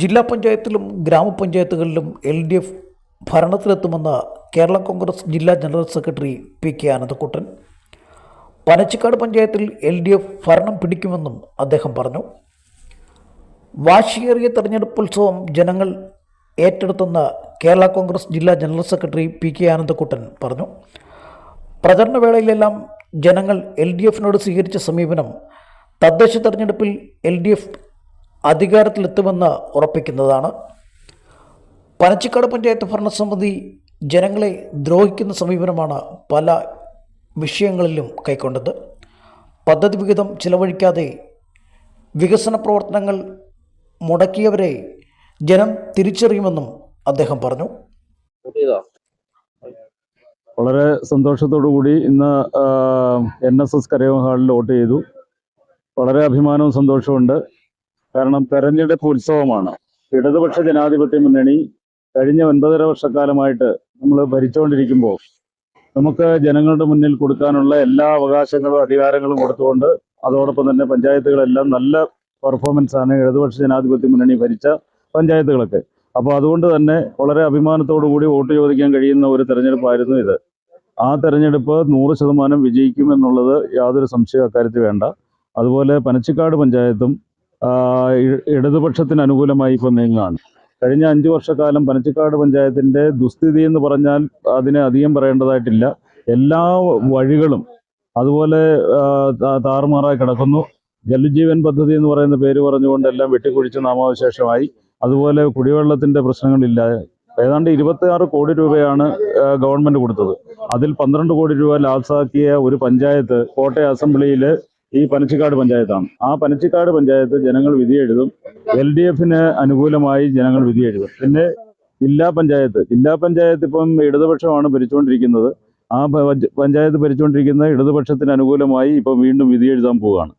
ജില്ലാ പഞ്ചായത്തിലും ഗ്രാമപഞ്ചായത്തുകളിലും എൽ ഡി എഫ് ഭരണത്തിലെത്തുമെന്ന് കേരള കോൺഗ്രസ് ജില്ലാ general secretary P K Anandakuttan Panachikkad പഞ്ചായത്തിൽ എൽ ഡി എഫ് ഭരണം പിടിക്കുമെന്നും അദ്ദേഹം പറഞ്ഞു. വാശിയേറിയ തെരഞ്ഞെടുപ്പുത്സവം ജനങ്ങൾ ഏറ്റെടുത്തെന്ന് കേരള കോൺഗ്രസ് ജില്ലാ general secretary P K Anandakuttan പറഞ്ഞു. പ്രചരണ വേളയിലെല്ലാം ജനങ്ങൾ എൽ ഡി എഫിനോട് സ്വീകരിച്ച സമീപനം തദ്ദേശ തെരഞ്ഞെടുപ്പിൽ എൽ ഡി എഫ് അധികാരത്തിലെത്തുമെന്ന് ഉറപ്പിക്കുന്നതാണ്. പനച്ചിക്കാട് പഞ്ചായത്ത് ഭരണസമിതി ജനങ്ങളെ ദ്രോഹിക്കുന്ന സമീപനമാണ് പല വിഷയങ്ങളിലും കൈക്കൊണ്ടത്. പദ്ധതി വിഹിതം ചിലവഴിക്കാതെ വികസന പ്രവർത്തനങ്ങൾ മുടക്കിയവരെ ജനം തിരിച്ചറിയുമെന്നും അദ്ദേഹം പറഞ്ഞു. വളരെ സന്തോഷത്തോടു കൂടി ഇന്ന് എൻ എസ് എസ് കരയോഗ ഹാളിൽ വോട്ട് ചെയ്തു. വളരെ അഭിമാനവും സന്തോഷമുണ്ട് കാരണം തെരഞ്ഞെടുപ്പ് ഉത്സവമാണ്. ഇടതുപക്ഷ ജനാധിപത്യ മുന്നണി കഴിഞ്ഞ ഒൻപതര വർഷക്കാലമായിട്ട് നമ്മൾ ഭരിച്ചുകൊണ്ടിരിക്കുമ്പോൾ നമുക്ക് ജനങ്ങളുടെ മുന്നിൽ കൊടുക്കാനുള്ള എല്ലാ അവകാശങ്ങളും അധികാരങ്ങളും കൊടുത്തുകൊണ്ട് അതോടൊപ്പം തന്നെ പഞ്ചായത്തുകളെല്ലാം നല്ല പെർഫോമൻസ് ആണ് ഇടതുപക്ഷ ജനാധിപത്യ മുന്നണി ഭരിച്ച പഞ്ചായത്തുകളൊക്കെ. അപ്പോൾ അതുകൊണ്ട് തന്നെ വളരെ അഭിമാനത്തോടു കൂടി വോട്ട് ചോദിക്കാൻ കഴിയുന്ന ഒരു തെരഞ്ഞെടുപ്പായിരുന്നു ഇത്. ആ തെരഞ്ഞെടുപ്പ് നൂറ് ശതമാനം വിജയിക്കും എന്നുള്ളത് യാതൊരു സംശയം അക്കാര്യത്തിൽ വേണ്ട. അതുപോലെ പനച്ചിക്കാട് പഞ്ചായത്തും ഇടതുപക്ഷത്തിന് അനുകൂലമായി ഇപ്പോൾ നീങ്ങുകയാണ് കഴിഞ്ഞ അഞ്ച് വർഷക്കാലം പനച്ചിക്കാട് പഞ്ചായത്തിന്റെ ദുസ്ഥിതി എന്ന് പറഞ്ഞാൽ അതിനെ അധികം പറയേണ്ടതായിട്ടില്ല. എല്ലാ വഴികളും അതുപോലെ താറുമാറായി കിടക്കുന്നു. ജലജീവൻ പദ്ധതി എന്ന് പറയുന്ന പേര് പറഞ്ഞുകൊണ്ട് എല്ലാം വെട്ടിക്കുഴിച്ച് നാമാവശേഷമായി. അതുപോലെ കുടിവെള്ളത്തിന്റെ പ്രശ്നങ്ങളില്ല. ഏതാണ്ട് ഇരുപത്തി ആറ് കോടി രൂപയാണ് ഗവൺമെന്റ് കൊടുത്തത്. അതിൽ പന്ത്രണ്ട് കോടി രൂപ ലാസാക്കിയ ഒരു പഞ്ചായത്ത് കോട്ടയം അസംബ്ലിയിൽ ഈ പനച്ചിക്കാട് പഞ്ചായത്താണ്. ആ പനച്ചിക്കാട് പഞ്ചായത്ത് ജനങ്ങൾ വിധിയെഴുതും എൽ ഡി എഫിന് അനുകൂലമായി ജനങ്ങൾ വിധി വിധിയെഴുതും പിന്നെ ജില്ലാ പഞ്ചായത്ത്. ജില്ലാ പഞ്ചായത്ത് ഇപ്പം ഇടതുപക്ഷമാണ് ഭരിച്ചുകൊണ്ടിരിക്കുന്നത്. ആ പഞ്ചായത്ത് ഭരിച്ചുകൊണ്ടിരിക്കുന്ന ഇടതുപക്ഷത്തിന് അനുകൂലമായി ഇപ്പം വീണ്ടും വിധി എഴുതാൻ പോവുകയാണ്.